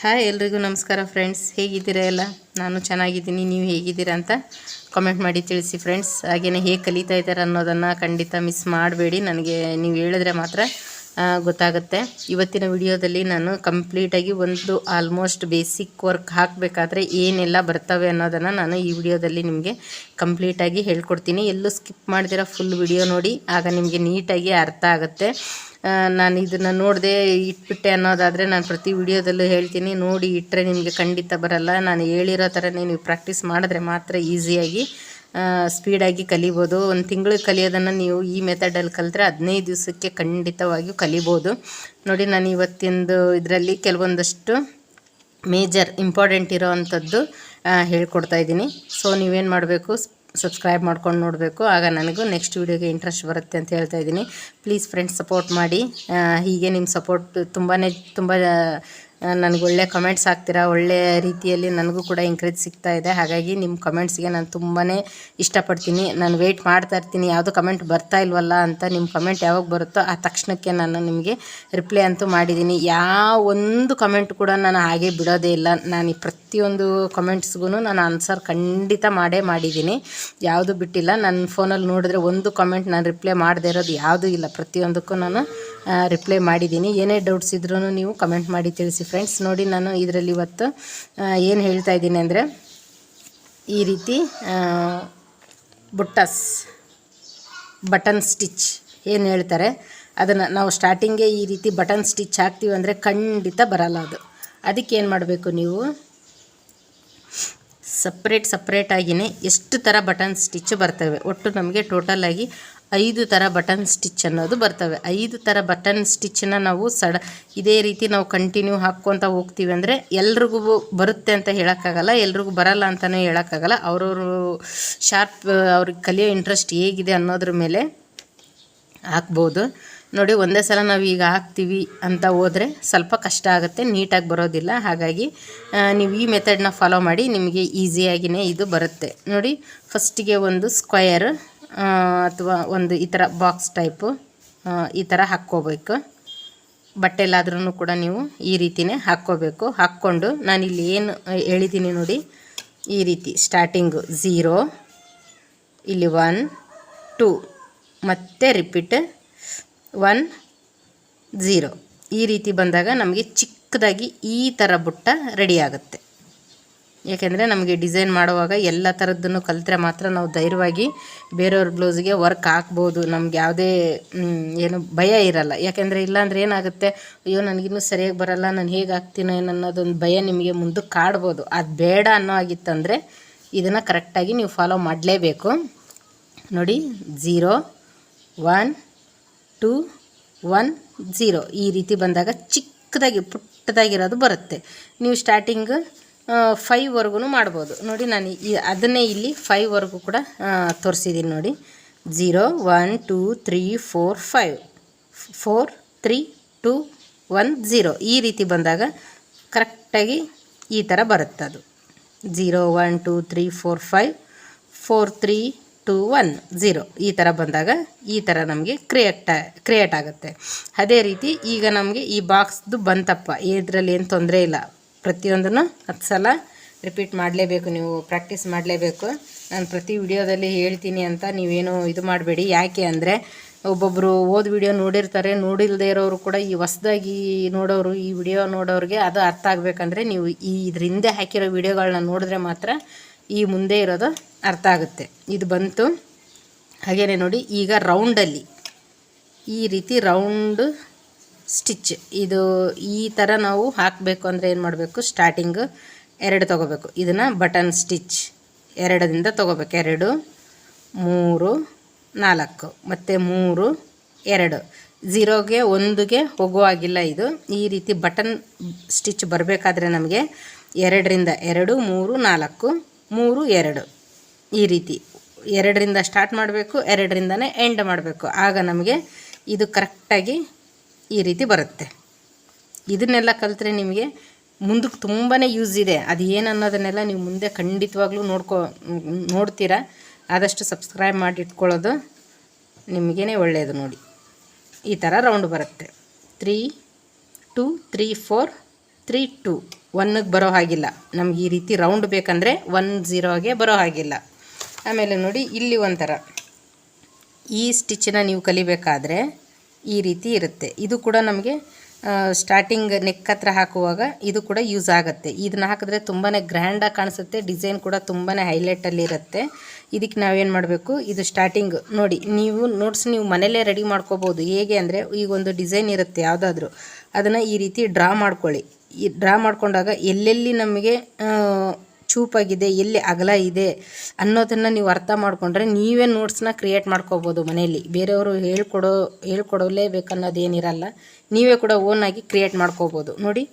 Hi ಎಲ್ರಿಗೂ ನಮಸ್ಕಾರ friends. ಹೇಗಿದ್ದೀರಾ ಎಲ್ಲ? ನಾನು ಚೆನ್ನಾಗಿದ್ದೀನಿ. ನೀವು ಹೇಗಿದ್ದೀರಾ ಅಂತ ಕಾಮೆಂಟ್ ಮಾಡಿ ತಿಳಿಸಿ ಫ್ರೆಂಡ್ಸ್. ಹಾಗೆಯೇ ಹೇಗೆ ಕಲಿತಾ ಇದ್ದಾರೆ ಅನ್ನೋದನ್ನು ಖಂಡಿತ ಮಿಸ್ ಮಾಡಬೇಡಿ. ನನಗೆ ನೀವು ಹೇಳಿದ್ರೆ ಮಾತ್ರ ಗೊತ್ತಾಗುತ್ತೆ. ಇವತ್ತಿನ ವಿಡಿಯೋದಲ್ಲಿ ನಾನು ಕಂಪ್ಲೀಟಾಗಿ ಒಂದು ಆಲ್ಮೋಸ್ಟ್ ಬೇಸಿಕ್ ವರ್ಕ್ ಹಾಕಬೇಕಾದ್ರೆ ಏನೆಲ್ಲ ಬರ್ತವೆ ಅನ್ನೋದನ್ನು ನಾನು ಈ ವಿಡಿಯೋದಲ್ಲಿ ನಿಮಗೆ ಕಂಪ್ಲೀಟಾಗಿ ಹೇಳ್ಕೊಡ್ತೀನಿ. ಎಲ್ಲೂ ಸ್ಕಿಪ್ ಮಾಡಿದಿರೋ ಫುಲ್ ವಿಡಿಯೋ ನೋಡಿ. ಆಗ ನಿಮಗೆ ನೀಟಾಗಿ ಅರ್ಥ ಆಗುತ್ತೆ. ನಾನು ಇದನ್ನು ನೋಡದೆ ಇಟ್ಬಿಟ್ಟೆ ಅನ್ನೋದಾದರೆ ನಾನು ಪ್ರತಿ ವಿಡಿಯೋದಲ್ಲೂ ಹೇಳ್ತೀನಿ. ನೋಡಿ ಇಟ್ಟರೆ ನಿಮಗೆ ಖಂಡಿತ ಬರಲ್ಲ. ನಾನು ಹೇಳಿರೋ ಥರನೇ ನೀವು ಪ್ರಾಕ್ಟೀಸ್ ಮಾಡಿದ್ರೆ ಮಾತ್ರ ಈಸಿಯಾಗಿ ಸ್ಪೀಡಾಗಿ ಕಲಿಬೋದು. ಒಂದು ತಿಂಗಳು ಕಲಿಯೋದನ್ನು ನೀವು ಈ ಮೆಥಡಲ್ಲಿ ಕಲಿತ್ರೆ ಹದಿನೈದು ದಿವಸಕ್ಕೆ ಖಂಡಿತವಾಗಿಯೂ ಕಲಿಬೋದು. ನೋಡಿ, ನಾನು ಇವತ್ತಿಂದು ಇದರಲ್ಲಿ ಕೆಲವೊಂದಷ್ಟು ಮೇಜರ್ ಇಂಪಾರ್ಟೆಂಟ್ ಇರೋ ಅಂಥದ್ದು ಹೇಳ್ಕೊಡ್ತಾ ಇದ್ದೀನಿ. ಸೊ ನೀವೇನು ಮಾಡಬೇಕು? ಸಬ್ಸ್ಕ್ರೈಬ್ ಮಾಡ್ಕೊಂಡು ನೋಡಬೇಕು. ಆಗ ನನಗೂ ನೆಕ್ಸ್ಟ್ ವೀಡಿಯೋಗೆ ಇಂಟ್ರೆಸ್ಟ್ ಬರುತ್ತೆ ಅಂತ ಹೇಳ್ತಾ ಇದ್ದೀನಿ. ಪ್ಲೀಸ್ ಫ್ರೆಂಡ್ಸ್ ಸಪೋರ್ಟ್ ಮಾಡಿ. ಹೀಗೆ ನಿಮ್ಮ ಸಪೋರ್ಟ್ ತುಂಬಾ ತುಂಬ ನನಗೆ ಒಳ್ಳೆ ಕಮೆಂಟ್ಸ್ ಹಾಕ್ತೀರಾ? ಒಳ್ಳೆಯ ರೀತಿಯಲ್ಲಿ ನನಗೂ ಕೂಡ ಎಂಕರೇಜ್ ಸಿಗ್ತಾ ಇದೆ. ಹಾಗಾಗಿ ನಿಮ್ಮ ಕಮೆಂಟ್ಸ್ಗೆ ನಾನು ತುಂಬಾ ಇಷ್ಟಪಡ್ತೀನಿ. ನಾನು ವೆಯ್ಟ್ ಮಾಡ್ತಾ ಇರ್ತೀನಿ. ಯಾವುದು ಕಮೆಂಟ್ ಬರ್ತಾ ಇಲ್ವಲ್ಲ ಅಂತ ನಿಮ್ಮ ಕಮೆಂಟ್ ಯಾವಾಗ ಬರುತ್ತೋ ಆ ತಕ್ಷಣಕ್ಕೆ ನಾನು ನಿಮಗೆ ರಿಪ್ಲೈ ಅಂತೂ ಮಾಡಿದ್ದೀನಿ. ಯಾವ ಒಂದು ಕಮೆಂಟ್ ಕೂಡ ನಾನು ಹಾಗೆ ಬಿಡೋದೇ ಇಲ್ಲ. ನಾನು ಪ್ರತಿಯೊಂದು ಕಮೆಂಟ್ಸ್ಗೂ ನಾನು ಆನ್ಸರ್ ಖಂಡಿತ ಮಾಡೇ ಮಾಡಿದ್ದೀನಿ. ಯಾವುದು ಬಿಟ್ಟಿಲ್ಲ. ನನ್ನ ಫೋನಲ್ಲಿ ನೋಡಿದ್ರೆ ಒಂದು ಕಮೆಂಟ್ ನಾನು ರಿಪ್ಲೈ ಮಾಡದೇ ಇರೋದು ಯಾವುದೂ ಇಲ್ಲ. ಪ್ರತಿಯೊಂದಕ್ಕೂ ನಾನು ರಿಪ್ಲೈ ಮಾಡಿದ್ದೀನಿ. ಏನೇ ಡೌಟ್ಸ್ ಇದ್ರೂ ನೀವು ಕಮೆಂಟ್ ಮಾಡಿ ತಿಳಿಸಿ. ಫ್ರೆಂಡ್ಸ್ ನೋಡಿ ನಾನು ಇದರಲ್ಲಿ ಇವತ್ತು ಏನು ಹೇಳ್ತಾ ಇದ್ದೀನಿ ಅಂದರೆ, ಈ ರೀತಿ ಬುಟ್ಟಸ್, ಬಟನ್ ಸ್ಟಿಚ್ ಏನು ಹೇಳ್ತಾರೆ, ಅದನ್ನು ನಾವು ಸ್ಟಾರ್ಟಿಂಗೆ ಈ ರೀತಿ ಬಟನ್ ಸ್ಟಿಚ್ ಹಾಕ್ತೀವಿ ಅಂದರೆ ಖಂಡಿತ ಬರಲ್ಲ ಅದು. ಅದಕ್ಕೆ ಏನು ಮಾಡಬೇಕು ನೀವು? ಸಪ್ರೇಟ್ ಸಪ್ರೇಟಾಗಿಯೇ ಎಷ್ಟು ಥರ ಬಟನ್ ಸ್ಟಿಚ್ ಬರ್ತವೆ, ಒಟ್ಟು ನಮಗೆ ಟೋಟಲಾಗಿ ಐದು ಥರ ಬಟನ್ ಸ್ಟಿಚ್ ಅನ್ನೋದು ಬರ್ತವೆ. ಐದು ಥರ ಬಟನ್ ಸ್ಟಿಚ್ಚನ್ನ ನಾವು ಸಡ, ಇದೇ ರೀತಿ ನಾವು ಕಂಟಿನ್ಯೂ ಹಾಕ್ಕೊತ ಹೋಗ್ತೀವಿ ಅಂದರೆ ಎಲ್ರಿಗೂ ಬರುತ್ತೆ ಅಂತ ಹೇಳೋಕ್ಕಾಗಲ್ಲ, ಎಲ್ರಿಗೂ ಬರಲ್ಲ ಅಂತಲೂ ಹೇಳೋಕ್ಕಾಗಲ್ಲ. ಅವ್ರವರು ಶಾರ್ಪ್ ಅವ್ರಿಗೆ ಕಲಿಯೋ ಇಂಟ್ರೆಸ್ಟ್ ಹೇಗಿದೆ ಅನ್ನೋದ್ರ ಮೇಲೆ ಹಾಕ್ಬೋದು. ನೋಡಿ, ಒಂದೇ ಸಲ ನಾವು ಈಗ ಹಾಕ್ತೀವಿ ಅಂತ ಹೋದರೆ ಸ್ವಲ್ಪ ಕಷ್ಟ ಆಗುತ್ತೆ, ನೀಟಾಗಿ ಬರೋದಿಲ್ಲ. ಹಾಗಾಗಿ ನೀವು ಈ ಮೆಥಡ್ನ ಫಾಲೋ ಮಾಡಿ ನಿಮಗೆ ಈಸಿಯಾಗಿಯೇ ಇದು ಬರುತ್ತೆ. ನೋಡಿ ಫಸ್ಟಿಗೆ ಒಂದು ಸ್ಕ್ವಯರ್ ಅಥವಾ ಒಂದು ಈ ಥರ ಬಾಕ್ಸ್ ಟೈಪು ಈ ಥರ ಹಾಕ್ಕೋಬೇಕು. ಬಟ್ಟೆಲ್ಲಾದ್ರೂ ಕೂಡ ನೀವು ಈ ರೀತಿಯೇ ಹಾಕ್ಕೋಬೇಕು. ಹಾಕ್ಕೊಂಡು ನಾನಿಲ್ಲಿ ಏನು ಹೇಳಿದ್ದೀನಿ ನೋಡಿ. ಈ ರೀತಿ ಸ್ಟಾರ್ಟಿಂಗು ಝೀರೋ ಇಲ್ಲಿ ಒನ್ ಟೂ ಮತ್ತೆ ರಿಪೀಟ್ ಒನ್ ಝೀರೋ ಈ ರೀತಿ ಬಂದಾಗ ನಮಗೆ ಚಿಕ್ಕದಾಗಿ ಈ ಥರ ಬುಟ್ಟ ರೆಡಿ ಆಗುತ್ತೆ. ಯಾಕೆಂದರೆ ನಮಗೆ ಡಿಸೈನ್ ಮಾಡುವಾಗ ಎಲ್ಲ ಥರದ್ದನ್ನು ಕಲಿತ್ರೆ ಮಾತ್ರ ನಾವು ಧೈರ್ಯವಾಗಿ ಬೇರೆಯವ್ರ ಬ್ಲೌಸ್ಗೆ ವರ್ಕ್ ಹಾಕ್ಬೋದು. ನಮ್ಗೆ ಯಾವುದೇ ಏನು ಭಯ ಇರಲ್ಲ. ಯಾಕೆಂದರೆ ಇಲ್ಲಾಂದ್ರೆ ಏನಾಗುತ್ತೆ, ಅಯ್ಯೋ, ನನಗಿನ್ನೂ ಸರಿಯಾಗಿ ಬರಲ್ಲ, ನಾನು ಹೇಗೆ ಹಾಕ್ತೀನೋ ಏನು ಅನ್ನೋದೊಂದು ಭಯ ನಿಮಗೆ ಮುಂದಕ್ಕೆ ಕಾಡ್ಬೋದು. ಅದು ಬೇಡ ಅನ್ನೋ ಆಗಿತ್ತಂದರೆ ಇದನ್ನು ಕರೆಕ್ಟಾಗಿ ನೀವು ಫಾಲೋ ಮಾಡಲೇಬೇಕು. ನೋಡಿ zero one two one zero ಈ ರೀತಿ ಬಂದಾಗ ಚಿಕ್ಕದಾಗಿ ಪುಟ್ಟದಾಗಿರೋದು ಬರುತ್ತೆ. ನೀವು ಸ್ಟಾರ್ಟಿಂಗ್ ಫೈವ್ವರೆಗೂ ಮಾಡ್ಬೋದು. ನೋಡಿ, ನಾನು ಈ ಅದನ್ನೇ ಇಲ್ಲಿ ಫೈವ್ವರೆಗೂ ಕೂಡ ತೋರಿಸಿದ್ದೀನಿ ನೋಡಿ. Zero one two three four five four three two one zero ಈ ರೀತಿ ಬಂದಾಗ ಕರೆಕ್ಟಾಗಿ ಈ ಥರ ಬರುತ್ತೆ ಅದು. Zero one two three four five four three two one zero ಈ ಥರ ಬಂದಾಗ ಈ ಥರ ನಮಗೆ ಕ್ರಿಯೇಟ್ ಕ್ರಿಯೇಟ್ ಆಗುತ್ತೆ. ಅದೇ ರೀತಿ ಈಗ ನಮಗೆ ಈ ಬಾಕ್ಸ್ದು ಬಂತಪ್ಪ. ಇದರಲ್ಲಿ ಏನು ತೊಂದರೆ ಇಲ್ಲ. ಪ್ರತಿಯೊಂದನ್ನು ಹತ್ತು ಸಲ ರಿಪೀಟ್ ಮಾಡಲೇಬೇಕು, ನೀವು ಪ್ರಾಕ್ಟೀಸ್ ಮಾಡಲೇಬೇಕು. ನಾನು ಪ್ರತಿ ವಿಡಿಯೋದಲ್ಲಿ ಹೇಳ್ತೀನಿ ಅಂತ ನೀವೇನು ಇದು ಮಾಡಬೇಡಿ. ಯಾಕೆ ಅಂದರೆ ಒಬ್ಬೊಬ್ಬರು ಓದ್ ವಿಡಿಯೋ ನೋಡಿರ್ತಾರೆ ನೋಡಿಲ್ಲದೆ ಇರೋರು ಕೂಡ ಈ ಹೊಸ್ದಾಗಿ ನೋಡೋರು, ಈ ವಿಡಿಯೋ ನೋಡೋರಿಗೆ ಅದು ಅರ್ಥ ಆಗಬೇಕಂದ್ರೆ ನೀವು ಈ ಇದ್ರ ಹಿಂದೆ ಹಾಕಿರೋ ವಿಡಿಯೋಗಳನ್ನ ನೋಡಿದ್ರೆ ಮಾತ್ರ ಈ ಮುಂದೆ ಇರೋದು ಅರ್ಥ ಆಗುತ್ತೆ. ಇದು ಬಂತು. ಹಾಗೇನೆ ನೋಡಿ, ಈಗ ರೌಂಡಲ್ಲಿ ಈ ರೀತಿ ರೌಂಡ್ ಸ್ಟಿಚ್. ಇದು ಈ ಥರ ನಾವು ಹಾಕಬೇಕು ಅಂದರೆ ಏನು ಮಾಡಬೇಕು? ಸ್ಟಾರ್ಟಿಂಗು ಎರಡು ತೊಗೋಬೇಕು. ಇದನ್ನು ಬಟನ್ ಸ್ಟಿಚ್ ಎರಡರಿಂದ ತೊಗೋಬೇಕು. ಎರಡು, ಮೂರು, ನಾಲ್ಕು. ಮತ್ತು ಮೂರು, ಎರಡು. ಝೀರೋಗೆ ಒಂದುಗೆ ಹೋಗುವಾಗಿಲ್ಲ ಇದು. ಈ ರೀತಿ ಬಟನ್ ಸ್ಟಿಚ್ ಬರಬೇಕಾದ್ರೆ ನಮಗೆ ಎರಡರಿಂದ ಎರಡು, ಮೂರು, ನಾಲ್ಕು, ಮೂರು, ಎರಡು. ಈ ರೀತಿ ಎರಡರಿಂದ ಸ್ಟಾರ್ಟ್ ಮಾಡಬೇಕು, ಎರಡರಿಂದನೇ ಎಂಡ್ ಮಾಡಬೇಕು. ಆಗ ನಮಗೆ ಇದು ಕರೆಕ್ಟಾಗಿ ಈ ರೀತಿ ಬರುತ್ತೆ. ಇದನ್ನೆಲ್ಲ ಕಲಿತ್ರೆ ನಿಮಗೆ ಮುಂದಕ್ಕೆ ತುಂಬಾ ಯೂಸ್ ಇದೆ. ಅದು ಏನು ಅನ್ನೋದನ್ನೆಲ್ಲ ನೀವು ಮುಂದೆ ಖಂಡಿತವಾಗ್ಲೂ ನೋಡ್ಕೋ, ನೋಡ್ತೀರಾ. ಆದಷ್ಟು ಸಬ್ಸ್ಕ್ರೈಬ್ ಮಾಡಿ ಇಟ್ಕೊಳ್ಳೋದು ನಿಮಗೇ ಒಳ್ಳೆಯದು ನೋಡಿ. ಈ ಥರ ರೌಂಡ್ ಬರುತ್ತೆ. Three, two, three, four, three, two. ಒನ್ನಗೆ ಬರೋ ಹಾಗಿಲ್ಲ. ನಮ್ಗೆ ಈ ರೀತಿ ರೌಂಡ್ ಬೇಕಂದರೆ ಒನ್ ಝೀರೋಗೆ ಬರೋ ಹಾಗಿಲ್ಲ. ಆಮೇಲೆ ನೋಡಿ, ಇಲ್ಲಿ ಒಂಥರ. ಈ ಸ್ಟಿಚ್ಚನ್ನ ನೀವು ಕಲಿಬೇಕಾದ್ರೆ ಈ ರೀತಿ ಇರುತ್ತೆ. ಇದು ಕೂಡ ನಮಗೆ ಸ್ಟಾರ್ಟಿಂಗ್ ನೆಕ್ ಹತ್ರ ಹಾಕುವಾಗ ಇದು ಕೂಡ ಯೂಸ್ ಆಗುತ್ತೆ. ಇದನ್ನ ಹಾಕಿದ್ರೆ ತುಂಬಾ ಗ್ರ್ಯಾಂಡಾಗಿ ಕಾಣಿಸುತ್ತೆ. ಡಿಸೈನ್ ಕೂಡ ತುಂಬಾ ಹೈಲೈಟಲ್ಲಿ ಇರುತ್ತೆ. ಇದಕ್ಕೆ ನಾವೇನು ಮಾಡಬೇಕು? ಇದು ಸ್ಟಾರ್ಟಿಂಗ್ ನೋಡಿ, ನೀವು ನೋಟ್ಸ್ ನೀವು ಮನೇಲೇ ರೆಡಿ ಮಾಡ್ಕೋಬೋದು ಹೇಗೆ ಅಂದರೆ, ಈಗ ಒಂದು ಡಿಸೈನ್ ಇರುತ್ತೆ ಯಾವುದಾದ್ರೂ, ಅದನ್ನು ಈ ರೀತಿ ಡ್ರಾ ಮಾಡ್ಕೊಳ್ಳಿ. ಈ ಡ್ರಾ ಮಾಡ್ಕೊಂಡಾಗ ಎಲ್ಲೆಲ್ಲಿ ನಮಗೆ ಚೂಪಾಗಿದೆ, ಎಲ್ಲಿ ಅಗಲ ಇದೆ ಅನ್ನೋದನ್ನು ನೀವು ಅರ್ಥ ಮಾಡಿಕೊಂಡ್ರೆ ನೀವೇ ನೋಟ್ಸ್ನ ಕ್ರಿಯೇಟ್ ಮಾಡ್ಕೋಬೋದು ಮನೆಯಲ್ಲಿ. ಬೇರೆಯವರು ಹೇಳ್ಕೊಡೋ ಹೇಳ್ಕೊಡಲೇಬೇಕನ್ನೋದೇನಿರಲ್ಲ ನೀವೇ ಕೂಡ ಓನಾಗಿ ಕ್ರಿಯೇಟ್ ಮಾಡ್ಕೋಬೋದು. ನೋಡಿ,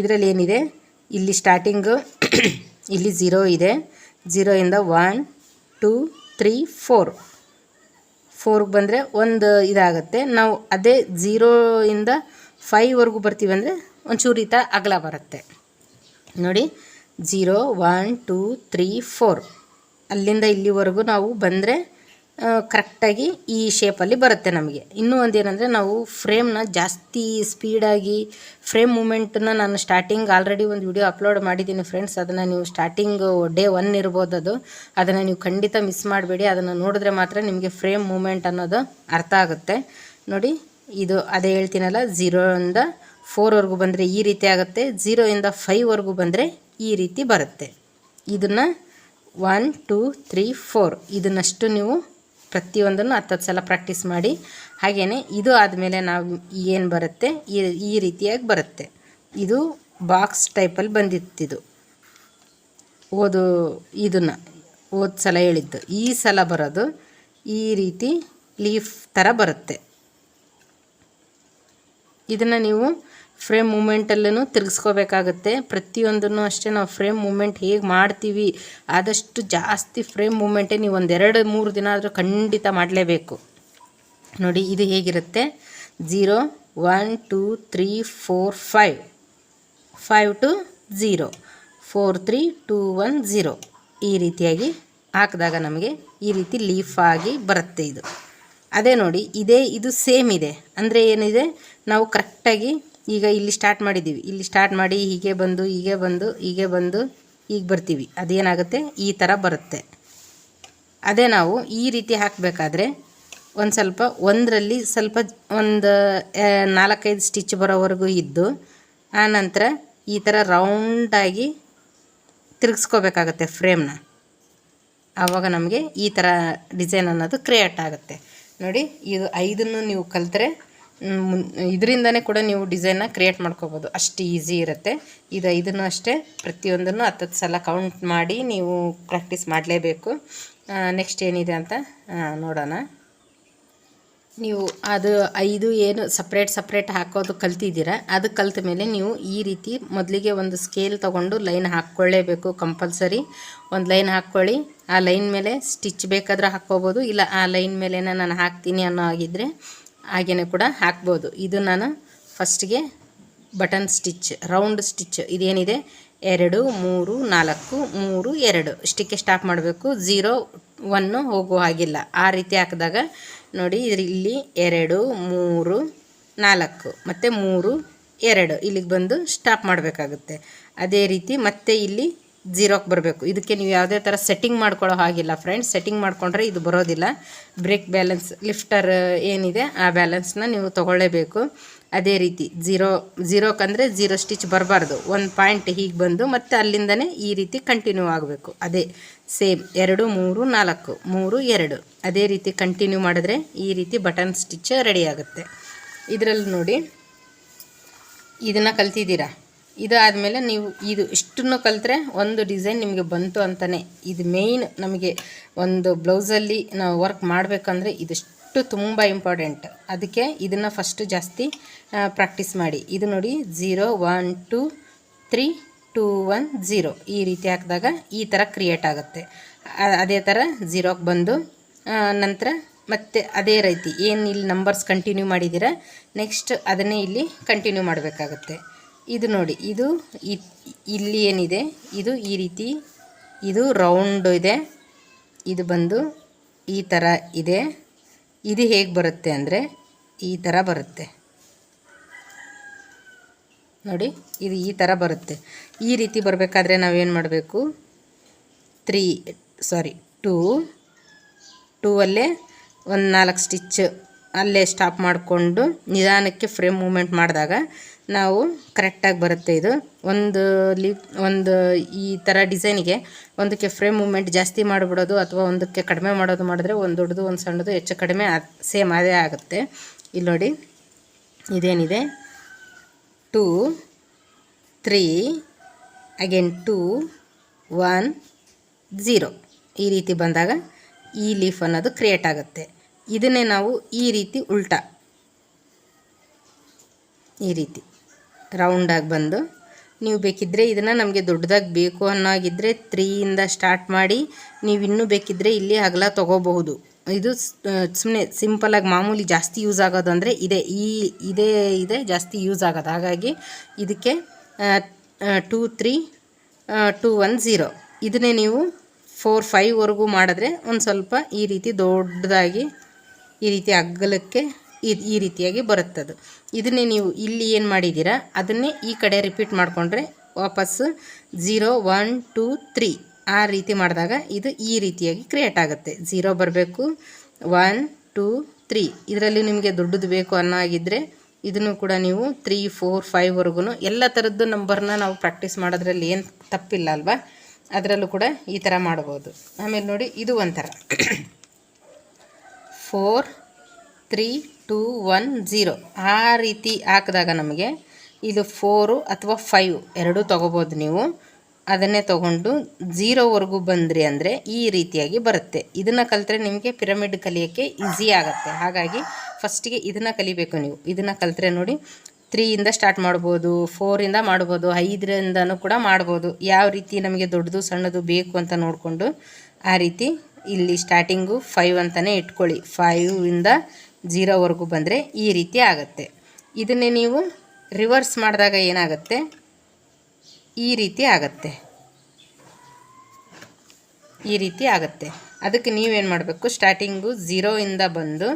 ಇದರಲ್ಲಿ ಏನಿದೆ? ಇಲ್ಲಿ ಸ್ಟಾರ್ಟಿಂಗು ಇಲ್ಲಿ ಝೀರೋ ಇದೆ. ಝೀರೋಯಿಂದ ಒನ್ ಟೂ ತ್ರೀ ಫೋರ್ ಫೋರ್ಗೆ ಬಂದರೆ ಒಂದು ಇದಾಗುತ್ತೆ. ನಾವು ಅದೇ ಝೀರೋಯಿಂದ ಫೈವ್ವರೆಗೂ ಬರ್ತೀವಿ ಅಂದರೆ ಒಂಚೂರು ಈ ಅಗಲ ಬರುತ್ತೆ. ನೋಡಿ zero one two three four. ಅಲ್ಲಿಂದ ಇಲ್ಲಿವರೆಗೂ ನಾವು ಬಂದರೆ ಕರೆಕ್ಟಾಗಿ ಈ ಶೇಪಲ್ಲಿ ಬರುತ್ತೆ ನಮಗೆ. ಇನ್ನೂ ಒಂದೇನೆಂದರೆ, ನಾವು ಫ್ರೇಮ್ನ ಜಾಸ್ತಿ ಸ್ಪೀಡಾಗಿ ಫ್ರೇಮ್ ಮೂಮೆಂಟನ್ನ ನಾನು ಸ್ಟಾರ್ಟಿಂಗ್ ಆಲ್ರೆಡಿ ಒಂದು ವಿಡಿಯೋ ಅಪ್ಲೋಡ್ ಮಾಡಿದ್ದೀನಿ ಫ್ರೆಂಡ್ಸ್ ಅದನ್ನು ನೀವು ಸ್ಟಾರ್ಟಿಂಗ್ ಡೇ ಒನ್ ಇರ್ಬೋದು ಅದು. ಅದನ್ನು ನೀವು ಖಂಡಿತ ಮಿಸ್ ಮಾಡಬೇಡಿ. ಅದನ್ನು ನೋಡಿದ್ರೆ ಮಾತ್ರ ನಿಮಗೆ ಫ್ರೇಮ್ ಮೂಮೆಂಟ್ ಅನ್ನೋದು ಅರ್ಥ ಆಗುತ್ತೆ. ನೋಡಿ, ಇದು ಅದೇ ಹೇಳ್ತೀನಲ್ಲ ಝೀರೋಯಿಂದ ಫೋರ್ವರೆಗೂ ಬಂದರೆ ಈ ರೀತಿ ಆಗುತ್ತೆ. ಝೀರೋಯಿಂದ ಫೈವ್ವರೆಗೂ ಬಂದರೆ ಈ ರೀತಿ ಬರುತ್ತೆ. ಇದನ್ನು ಒನ್ ಟೂ ತ್ರೀ ಫೋರ್ ಇದನ್ನಷ್ಟು ನೀವು ಪ್ರತಿಯೊಂದನ್ನು ಹತ್ತತ್ತು ಸಲ ಪ್ರಾಕ್ಟೀಸ್ ಮಾಡಿ. ಹಾಗೆಯೇ ಇದು ಆದಮೇಲೆ ನಾವು ಏನು ಬರುತ್ತೆ? ಈ ರೀತಿಯಾಗಿ ಬರುತ್ತೆ. ಇದು ಬಾಕ್ಸ್ ಟೈಪಲ್ಲಿ ಬಂದಿತ್ತಿದು. ಓದು, ಇದನ್ನು ಹೋದ ಸಲ ಹೇಳಿದ್ದು. ಈ ಸಲ ಬರೋದು ಈ ರೀತಿ ಲೀಫ್ ಥರ ಬರುತ್ತೆ. ಇದನ್ನು ನೀವು ಫ್ರೇಮ್ ಮೂಮೆಂಟಲ್ಲೂ ತಿರುಗಿಸ್ಕೋಬೇಕಾಗತ್ತೆ. ಪ್ರತಿಯೊಂದನ್ನು ಅಷ್ಟೇ ನಾವು ಫ್ರೇಮ್ ಮೂಮೆಂಟ್ ಹೇಗೆ ಮಾಡ್ತೀವಿ, ಆದಷ್ಟು ಜಾಸ್ತಿ ಫ್ರೇಮ್ ಮೂಮೆಂಟೇ ನೀವು ಒಂದೆರಡು ಮೂರು ದಿನ ಆದರೂ ಖಂಡಿತ ಮಾಡಲೇಬೇಕು. ನೋಡಿ, ಇದು ಹೇಗಿರುತ್ತೆ? Zero one, two, three, four, five. Five to zero four, three, two, one zero ಈ ರೀತಿಯಾಗಿ ಹಾಕಿದಾಗ ನಮಗೆ ಈ ರೀತಿ ಲೀಫ್ ಆಗಿ ಬರುತ್ತೆ ಇದು. ಅದೇ ನೋಡಿ, ಇದೇ, ಇದು ಸೇಮ್ ಇದೆ. ಅಂದರೆ ಏನಿದೆ? ನಾವು ಕರೆಕ್ಟಾಗಿ ಈಗ ಇಲ್ಲಿ ಸ್ಟಾರ್ಟ್ ಮಾಡಿದ್ದೀವಿ ಇಲ್ಲಿ ಸ್ಟಾರ್ಟ್ ಮಾಡಿ ಹೀಗೆ ಬಂದು ಹೀಗೆ ಬಂದು ಹೀಗೆ ಬಂದು ಈಗ ಬರ್ತೀವಿ. ಅದೇನಾಗುತ್ತೆ? ಈ ಥರ ಬರುತ್ತೆ. ಅದೇ ನಾವು ಈ ರೀತಿ ಹಾಕಬೇಕಾದ್ರೆ ಒಂದು ಸ್ವಲ್ಪ, ಒಂದರಲ್ಲಿ ಸ್ವಲ್ಪ ಒಂದು ನಾಲ್ಕೈದು ಸ್ಟಿಚ್ ಬರೋವರೆಗೂ ಇದ್ದು ಆನಂತರ ಈ ಥರ ರೌಂಡಾಗಿ ತಿರುಗಿಸ್ಕೋಬೇಕಾಗತ್ತೆ ಫ್ರೇಮ್ನ ಆವಾಗ ನಮಗೆ ಈ ಥರ ಡಿಸೈನ್ ಅನ್ನೋದು ಕ್ರಿಯೇಟ್ ಆಗುತ್ತೆ. ನೋಡಿ, ಇದು ಐದನ್ನು ನೀವು ಕಲಿತ್ರೆ ಇದರಿಂದನೇ ಕೂಡ ನೀವು ಡಿಸೈನ್ನ ಕ್ರಿಯೇಟ್ ಮಾಡ್ಕೋಬೋದು. ಅಷ್ಟು ಈಸಿ ಇರುತ್ತೆ. ಇದು ಇದನ್ನು ಅಷ್ಟೇ, ಪ್ರತಿಯೊಂದನ್ನು ಹತ್ತತ್ತು ಸಲ ಕೌಂಟ್ ಮಾಡಿ ನೀವು ಪ್ರಾಕ್ಟೀಸ್ ಮಾಡಲೇಬೇಕು. ನೆಕ್ಸ್ಟ್ ಏನಿದೆ ಅಂತ ನೋಡೋಣ. ನೀವು ಅದು ಐದು ಏನು ಸಪ್ರೇಟ್ ಸಪ್ರೇಟ್ ಹಾಕೋದು ಕಲ್ತಿದ್ದೀರಾ? ಅದು ಕಲ್ತ ಮೇಲೆ ನೀವು ಈ ರೀತಿ ಮೊದಲಿಗೆ ಒಂದು ಸ್ಕೇಲ್ ತೊಗೊಂಡು ಲೈನ್ ಹಾಕ್ಕೊಳ್ಳೇಬೇಕು ಕಂಪಲ್ಸರಿ ಒಂದು ಲೈನ್ ಹಾಕ್ಕೊಳ್ಳಿ. ಆ ಲೈನ್ ಮೇಲೆ ಸ್ಟಿಚ್ ಬೇಕಾದ್ರೆ ಹಾಕ್ಕೋಬೋದು. ಇಲ್ಲ, ಆ ಲೈನ್ ಮೇಲೆ ನಾನು ಹಾಕ್ತೀನಿ ಅನ್ನೋ ಆಗಿದ್ದರೆ ಹಾಗೇ ಕೂಡ ಹಾಕ್ಬೋದು. ಇದು ನಾನು ಫಸ್ಟಿಗೆ ಬಟನ್ ಸ್ಟಿಚ್ ರೌಂಡ್ ಸ್ಟಿಚ್ ಇದೇನಿದೆ? ಎರಡು, ಮೂರು, ನಾಲ್ಕು, ಮೂರು, ಎರಡು. ಇಷ್ಟಕ್ಕೆ ಸ್ಟಾಪ್ ಮಾಡಬೇಕು. ಝೀರೋ ಒನ್ನು ಹೋಗೋ ಹಾಗಿಲ್ಲ. ಆ ರೀತಿ ಹಾಕಿದಾಗ ನೋಡಿ ಇಲ್ಲಿ ಎರಡು, ಮೂರು, ನಾಲ್ಕು, ಮತ್ತು ಮೂರು, ಎರಡು ಇಲ್ಲಿಗೆ ಬಂದು ಸ್ಟಾಪ್ ಮಾಡಬೇಕಾಗುತ್ತೆ. ಅದೇ ರೀತಿ ಮತ್ತೆ ಇಲ್ಲಿ ಝೀರೋಕ್ಕೆ ಬರಬೇಕು. ಇದಕ್ಕೆ ನೀವು ಯಾವುದೇ ಥರ ಸೆಟ್ಟಿಂಗ್ ಮಾಡ್ಕೊಳ್ಳೋ ಹಾಗಿಲ್ಲ ಫ್ರೆಂಡ್ಸ್ ಸೆಟ್ಟಿಂಗ್ ಮಾಡಿಕೊಂಡ್ರೆ ಇದು ಬರೋದಿಲ್ಲ. ಬ್ರೇಕ್ ಬ್ಯಾಲೆನ್ಸ್ ಲಿಫ್ಟರ್ ಏನಿದೆ ಆ ಬ್ಯಾಲೆನ್ಸ್ನ ನೀವು ತೊಗೊಳ್ಳೇಬೇಕು. ಅದೇ ರೀತಿ ಝೀರೋ ಜೀರೋಕ್ಕಂದರೆ ಜೀರೋ ಸ್ಟಿಚ್ ಬರಬಾರ್ದು. ಒಂದು ಪಾಯಿಂಟ್ ಹೀಗೆ ಬಂದು ಮತ್ತೆ ಅಲ್ಲಿಂದನೇ ಈ ರೀತಿ ಕಂಟಿನ್ಯೂ ಆಗಬೇಕು. ಅದೇ ಸೇಮ್ ಎರಡು, ಮೂರು, ನಾಲ್ಕು, ಮೂರು, ಎರಡು. ಅದೇ ರೀತಿ ಕಂಟಿನ್ಯೂ ಮಾಡಿದ್ರೆ ಈ ರೀತಿ ಬಟನ್ ಸ್ಟಿಚ್ ರೆಡಿ ಆಗುತ್ತೆ. ಇದರಲ್ಲಿ ನೋಡಿ, ಇದನ್ನು ಕಲ್ತಿದ್ದೀರಾ? ಇದು ಆದಮೇಲೆ ನೀವು ಇದು ಇಷ್ಟನ್ನು ಕಲಿತ್ರೆ ಒಂದು ಡಿಸೈನ್ ನಿಮಗೆ ಬಂತು ಅಂತಲೇ ಇದು ಮೇಯ್ನ್ ನಮಗೆ ಒಂದು ಬ್ಲೌಸಲ್ಲಿ ನಾವು ವರ್ಕ್ ಮಾಡಬೇಕಂದ್ರೆ ಇದಿಷ್ಟು ತುಂಬ ಇಂಪಾರ್ಟೆಂಟ್ ಅದಕ್ಕೆ ಇದನ್ನು ಫಸ್ಟು ಜಾಸ್ತಿ ಪ್ರಾಕ್ಟೀಸ್ ಮಾಡಿ. ಇದು ನೋಡಿ zero one two three two one zero ಈ ರೀತಿ ಹಾಕಿದಾಗ ಈ ಥರ ಕ್ರಿಯೇಟ್ ಆಗುತ್ತೆ. ಅದೇ ಥರ ಝೀರೋಗೆ ಬಂದು ನಂತರ ಮತ್ತೆ ಅದೇ ರೀತಿ ಏನು ಇಲ್ಲಿ ನಂಬರ್ಸ್ ಕಂಟಿನ್ಯೂ ಮಾಡಿದ್ದೀರಾ ನೆಕ್ಸ್ಟ್ ಅದನ್ನೇ ಇಲ್ಲಿ ಕಂಟಿನ್ಯೂ ಮಾಡಬೇಕಾಗತ್ತೆ. ಇದು ನೋಡಿ, ಇದು ಇಲ್ಲಿ ಏನಿದೆ? ಇದು ಈ ರೀತಿ, ಇದು ರೌಂಡ್ ಇದೆ. ಇದು ಬಂದು ಈ ಥರ ಇದೆ. ಇದು ಹೇಗೆ ಬರುತ್ತೆ ಅಂದರೆ, ಈ ಥರ ಬರುತ್ತೆ. ನೋಡಿ, ಇದು ಈ ಥರ ಬರುತ್ತೆ. ಈ ರೀತಿ ಬರಬೇಕಾದ್ರೆ ನಾವೇನು ಮಾಡಬೇಕು? ತ್ರೀ ಸಾರಿ ಟೂ ಟೂ ಅಲ್ಲೇ ಒಂದು ನಾಲ್ಕು ಸ್ಟಿಚ್ ಅಲ್ಲೇ ಸ್ಟಾಪ್ ಮಾಡಿಕೊಂಡು ನಿಧಾನಕ್ಕೆ ಫ್ರೇಮ್ ಮೂಮೆಂಟ್ ಮಾಡಿದಾಗ ನಾವು ಕರೆಕ್ಟಾಗಿ ಬರುತ್ತೆ ಇದು. ಒಂದು ಲಿ ಒಂದು ಈ ಥರ ಡಿಸೈನಿಗೆ ಒಂದಕ್ಕೆ ಫ್ರೇಮ್ ಮೂಮೆಂಟ್ ಜಾಸ್ತಿ ಮಾಡಿಬಿಡೋದು ಅಥವಾ ಒಂದಕ್ಕೆ ಕಡಿಮೆ ಮಾಡೋದು ಮಾಡಿದ್ರೆ ಒಂದು ದೊಡ್ಡದು, ಒಂದು ಸಣ್ಣದು ಹೆಚ್ಚು ಕಡಿಮೆ ಸೇಮ್ ಅದೇ ಆಗುತ್ತೆ. ಇಲ್ಲಿ ನೋಡಿ, ಇದೇನಿದೆ? Two three again two one zero ಈ ರೀತಿ ಬಂದಾಗ ಈ ಲೀಫ್ ಅನ್ನೋದು ಕ್ರಿಯೇಟ್ ಆಗುತ್ತೆ. ಇದನ್ನೇ ನಾವು ಈ ರೀತಿ ಉಲ್ಟಾ. ಈ ರೀತಿ. ರೌಂಡಾಗಿ ಬಂದು ನೀವು ಬೇಕಿದ್ದರೆ ಇದನ್ನು ನಮಗೆ ದೊಡ್ಡದಾಗಿ ಬೇಕು ಅನ್ನೋಗಿದ್ದರೆ ತ್ರೀಯಿಂದ ಸ್ಟಾರ್ಟ್ ಮಾಡಿ ನೀವು ಇನ್ನೂ ಬೇಕಿದ್ದರೆ ಇಲ್ಲಿ ಅಗಲ ತೊಗೋಬಹುದು. ಇದು ಸುಮ್ಮನೆ ಸಿಂಪಲಾಗಿ ಮಾಮೂಲಿ ಜಾಸ್ತಿ ಯೂಸ್ ಆಗೋದು ಅಂದರೆ ಇದೇ, ಈ, ಇದೇ, ಇದೆ ಜಾಸ್ತಿ ಯೂಸ್ ಆಗೋದು. ಹಾಗಾಗಿ ಇದಕ್ಕೆ two three two one zero ಇದನ್ನೇ ನೀವು ಫೋರ್ ಫೈವ್ವರೆಗೂ ಮಾಡಿದ್ರೆ ಒಂದು ಸ್ವಲ್ಪ ಈ ರೀತಿ ದೊಡ್ಡದಾಗಿ ಈ ರೀತಿ ಅಗ್ಗಲಕ್ಕೆ ಈ ರೀತಿಯಾಗಿ ಬರುತ್ತದು. ಇದನ್ನೇ ನೀವು ಇಲ್ಲಿ ಏನು ಮಾಡಿದ್ದೀರಾ, ಅದನ್ನೇ ಈ ಕಡೆ ರಿಪೀಟ್ ಮಾಡಿಕೊಂಡ್ರೆ ವಾಪಸ್ಸು ಝೀರೋ ಒನ್ ಟೂ ತ್ರೀ ಆ ರೀತಿ ಮಾಡಿದಾಗ ಇದು ಈ ರೀತಿಯಾಗಿ ಕ್ರಿಯೇಟ್ ಆಗುತ್ತೆ. ಝೀರೋ ಬರಬೇಕು ಒನ್ ಟೂ ತ್ರೀ ಇದರಲ್ಲಿ ನಿಮಗೆ ದೊಡ್ಡದು ಬೇಕು ಅನ್ನೋ ಆಗಿದ್ದರೆ ಇದನ್ನು ಕೂಡ ನೀವು ತ್ರೀ ಫೋರ್ ಫೈವ್ವರೆಗೂ ಎಲ್ಲ ಥರದ್ದು ನಂಬರ್ನ ನಾವು ಪ್ರಾಕ್ಟೀಸ್ ಮಾಡೋದ್ರಲ್ಲಿ ಏನು ತಪ್ಪಿಲ್ಲ ಅಲ್ವಾ, ಅದರಲ್ಲೂ ಕೂಡ ಈ ಥರ ಮಾಡ್ಬೋದು. ಆಮೇಲೆ ನೋಡಿ, ಇದು ಒಂಥರ. Four three two one zero ಆ ರೀತಿ ಹಾಕಿದಾಗ ನಮಗೆ ಇದು ಫೋರು ಅಥವಾ ಫೈವ್ ಎರಡು ತೊಗೋಬೋದು ನೀವು. ಅದನ್ನೇ ತೊಗೊಂಡು ಝೀರೋವರೆಗೂ ಬಂದ್ರಿ ಅಂದರೆ ಈ ರೀತಿಯಾಗಿ ಬರುತ್ತೆ. ಇದನ್ನು ಕಲಿತ್ರೆ ನಿಮಗೆ ಪಿರಮಿಡ್ ಕಲಿಯೋಕ್ಕೆ ಈಸಿ ಆಗುತ್ತೆ. ಹಾಗಾಗಿ ಫಸ್ಟಿಗೆ ಇದನ್ನು ಕಲಿಬೇಕು ನೀವು. ಇದನ್ನು ಕಲಿತ್ರೆ ನೋಡಿ ತ್ರೀಯಿಂದ ಸ್ಟಾರ್ಟ್ ಮಾಡ್ಬೋದು ಫೋರಿಂದ ಮಾಡ್ಬೋದು, ಐದರಿಂದನೂ ಕೂಡ ಮಾಡ್ಬೋದು. ಯಾವ ರೀತಿ ನಮಗೆ ದೊಡ್ಡದು ಸಣ್ಣದು ಬೇಕು ಅಂತ ನೋಡಿಕೊಂಡು ಆ ರೀತಿ ಇಲ್ಲಿ ಸ್ಟಾರ್ಟಿಂಗು ಫೈವ್ ಅಂತಲೇ ಇಟ್ಕೊಳ್ಳಿ. ಫೈವಿಂದ ಜೀರೋವರೆಗೂ ಬಂದರೆ ಈ ರೀತಿ ಆಗುತ್ತೆ. ಇದನ್ನೇ ನೀವು ರಿವರ್ಸ್ ಮಾಡಿದಾಗ ಏನಾಗುತ್ತೆ? ಈ ರೀತಿ ಆಗುತ್ತೆ. ಈ ರೀತಿ ಆಗುತ್ತೆ. ಅದಕ್ಕೆ ನೀವೇನು ಮಾಡಬೇಕು? ಸ್ಟಾರ್ಟಿಂಗು ಝೀರೋಯಿಂದ ಬಂದು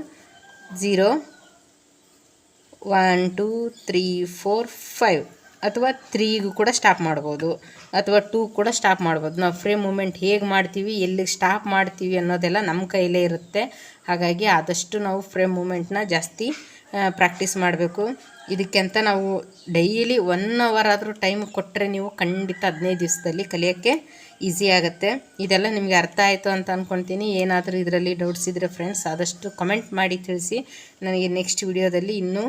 zero one two three four five ಅಥವಾ ತ್ರೀಗೂ ಕೂಡ ಸ್ಟಾಪ್ ಮಾಡ್ಬೋದು. ಅಥವಾ ಟೂ ಕೂಡ ಸ್ಟಾಪ್ ಮಾಡ್ಬೋದು. ನಾವು ಫ್ರೇಮ್ ಮೂಮೆಂಟ್ ಹೇಗೆ ಮಾಡ್ತೀವಿ, ಎಲ್ಲಿಗೆ ಸ್ಟಾಪ್ ಮಾಡ್ತೀವಿ ಅನ್ನೋದೆಲ್ಲ ನಮ್ಮ ಕೈಲೇ ಇರುತ್ತೆ. ಹಾಗಾಗಿ ಆದಷ್ಟು ನಾವು ಫ್ರೇಮ್ ಮೂಮೆಂಟ್ನ ಜಾಸ್ತಿ ಪ್ರಾಕ್ಟೀಸ್ ಮಾಡಬೇಕು. ಇದಕ್ಕೆಂತ ನಾವು ಡೈಲಿ ಒನ್ ಅವರ್ ಆದರೂ ಟೈಮ್ ಕೊಟ್ಟರೆ ನೀವು ಖಂಡಿತ ಹದಿನೈದು ದಿವಸದಲ್ಲಿ ಕಲಿಯೋಕ್ಕೆ ಈಸಿ ಆಗುತ್ತೆ. ಇದೆಲ್ಲ ನಿಮಗೆ ಅರ್ಥ ಆಯಿತು ಅಂತ ಅಂದ್ಕೊಳ್ತೀನಿ ಏನಾದರೂ ಇದರಲ್ಲಿ ಡೌಟ್ಸ್ ಇದ್ದರೆ ಫ್ರೆಂಡ್ಸ್ ಆದಷ್ಟು ಕಮೆಂಟ್ ಮಾಡಿ ತಿಳಿಸಿ. ನನಗೆ ನೆಕ್ಸ್ಟ್ ವಿಡಿಯೋದಲ್ಲಿ ಇನ್ನೂ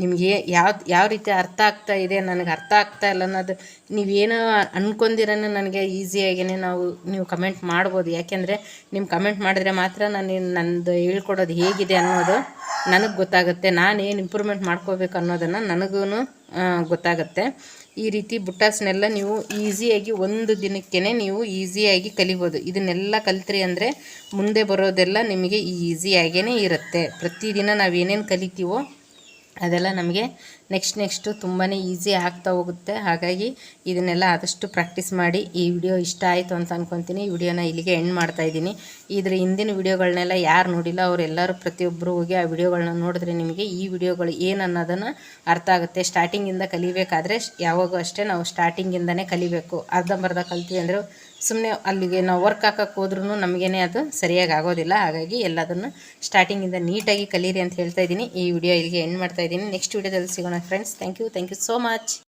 ನಿಮಗೆ ಯಾವ ಯಾವ ರೀತಿ ಅರ್ಥ ಆಗ್ತಾ ಇದೆ, ನನಗೆ ಅರ್ಥ ಆಗ್ತಾ ಇಲ್ಲ ಅನ್ನೋದು ನೀವೇನೋ ಅನ್ಕೊಂದಿರನೇ ನನಗೆ ಈಸಿಯಾಗೇ ನಾವು, ನೀವು ಕಮೆಂಟ್ ಮಾಡ್ಬೋದು. ಯಾಕೆಂದರೆ ನಿಮ್ಮ ಕಮೆಂಟ್ ಮಾಡಿದ್ರೆ ಮಾತ್ರ ನಾನು ನಂದು ಹೇಳ್ಕೊಡೋದು ಹೇಗಿದೆ ಅನ್ನೋದು ನನಗೆ ಗೊತ್ತಾಗುತ್ತೆ. ನಾನೇನು ಇಂಪ್ರೂವ್ಮೆಂಟ್ ಮಾಡ್ಕೋಬೇಕು ಅನ್ನೋದನ್ನು ನನಗೂ ಗೊತ್ತಾಗುತ್ತೆ. ಈ ರೀತಿ ಬುಟ್ಟಾಸ್ನೆಲ್ಲ ನೀವು ಈಸಿಯಾಗಿ ಒಂದು ದಿನಕ್ಕೇ ನೀವು ಈಸಿಯಾಗಿ ಕಲಿಬೋದು. ಇದನ್ನೆಲ್ಲ ಕಲಿತ್ರಿ ಅಂದರೆ ಮುಂದೆ ಬರೋದೆಲ್ಲ ನಿಮಗೆ ಈಸಿಯಾಗೇ ಇರುತ್ತೆ. ಪ್ರತಿದಿನ ನಾವು ಏನೇನು ಕಲಿತೀವೋ ಅದೆಲ್ಲ ನಮಗೆ ನೆಕ್ಸ್ಟ್ ನೆಕ್ಸ್ಟು ತುಂಬಾ ಈಸಿ ಆಗ್ತಾ ಹೋಗುತ್ತೆ. ಹಾಗಾಗಿ ಇದನ್ನೆಲ್ಲ ಆದಷ್ಟು ಪ್ರಾಕ್ಟೀಸ್ ಮಾಡಿ ಈ ವಿಡಿಯೋ ಇಷ್ಟ ಆಯಿತು ಅಂತ ಅಂದ್ಕೊತೀನಿ ಈ ವಿಡಿಯೋನ ಇಲ್ಲಿಗೆ ಎಂಡ್ ಮಾಡ್ತಾ ಇದ್ದೀನಿ. ಇದ್ರ ಹಿಂದಿನ ವಿಡಿಯೋಗಳನ್ನೆಲ್ಲ ಯಾರು ನೋಡಿಲ್ಲ, ಅವರೆಲ್ಲರೂ ಪ್ರತಿಯೊಬ್ಬರು ಹೋಗಿ ಆ ವಿಡಿಯೋಗಳನ್ನ ನೋಡಿದ್ರೆ ನಿಮಗೆ ಈ ವಿಡಿಯೋಗಳು ಏನು ಅನ್ನೋದನ್ನು ಅರ್ಥ ಆಗುತ್ತೆ. ಸ್ಟಾರ್ಟಿಂಗಿಂದ ಕಲಿಬೇಕಾದ್ರೆ ಯಾವಾಗೂ ಅಷ್ಟೇ ನಾವು ಸ್ಟಾರ್ಟಿಂಗಿಂದನೇ ಕಲಿಬೇಕು. ಅರ್ಧಂಬರ್ಧ ಕಲ್ತೀವಿ ಅಂದರೆ ಸುಮ್ಮನೆ ಅಲ್ಲಿಗೆ ನಾವು ವರ್ಕ್ ಹಾಕಕ್ಕೆ ಹೋದ್ರೂ ನಮಗೇನೆ ಅದು ಸರಿಯಾಗಿ ಆಗೋದಿಲ್ಲ. ಹಾಗಾಗಿ ಎಲ್ಲದನ್ನು ಸ್ಟಾರ್ಟಿಂಗಿಂದ ನೀಟಾಗಿ ಕಲೀರಿ ಅಂತ ಹೇಳ್ತಾ ಇದ್ದೀನಿ. ಈ ವಿಡಿಯೋ ಇಲ್ಲಿಗೆ ಎಂಡ್ ಮಾಡ್ತಾ ಇದ್ದೀನಿ. ನೆಕ್ಸ್ಟ್ ವಿಡಿಯೋದಲ್ಲಿ ಸಿಗೋಣ. my friends. Thank you. Thank you so much.